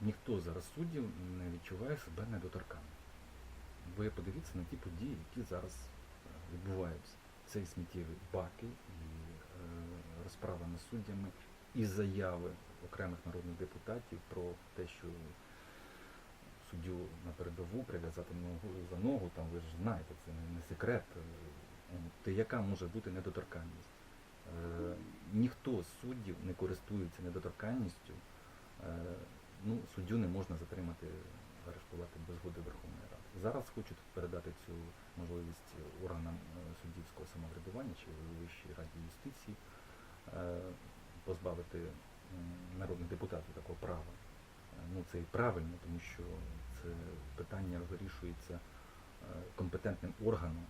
ніхто зараз суддів не відчуває себе недоторканним. Ви подивіться на ті події, які зараз е, відбуваються. Це і сміттєві баки, і е, розправа над суддями, і заяви окремих народних депутатів про те, що суддю на передову прив'язати ногу за ногу, там ви ж знаєте, це не, секрет. е, То яка може бути недоторканність? Е, ніхто з суддів не користується недоторканністю. Е, суддю не можна затримати, арештувати без згоди Верховної Ради. Зараз хочуть передати цю можливість органам е, суддівського самоврядування чи Вищій раді юстиції, е, позбавити народних депутатів такого права. Е, Ну, це і правильно, тому що це питання вирішується компетентним органом,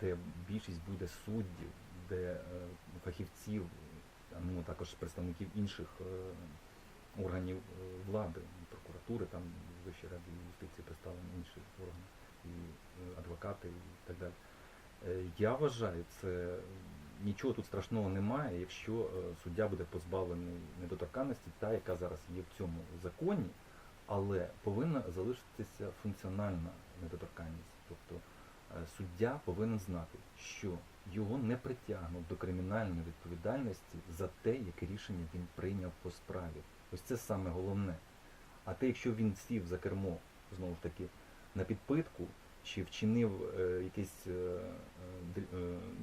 де більшість буде суддів, де фахівців, ну також представників інших органів влади, прокуратури, там Вищій раді юстиції представлені інші органи, і е, адвокати, і так далі. Е, Я вважаю, це нічого тут страшного немає, якщо е, суддя буде позбавлений недоторканності, та, яка зараз є в цьому законі, але повинна залишитися функціональна недоторканність. Тобто суддя повинен знати, що його не притягнуть до кримінальної відповідальності за те, яке рішення він прийняв по справі. Ось це саме головне. А те, якщо він сів за кермо, знову ж таки, на підпитку, чи вчинив е, якесь е, е,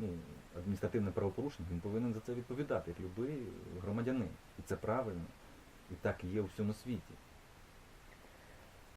ну, адміністративне правопорушення, він повинен за це відповідати, як будь-який громадянин. І це правильно. І так є у всьому світі.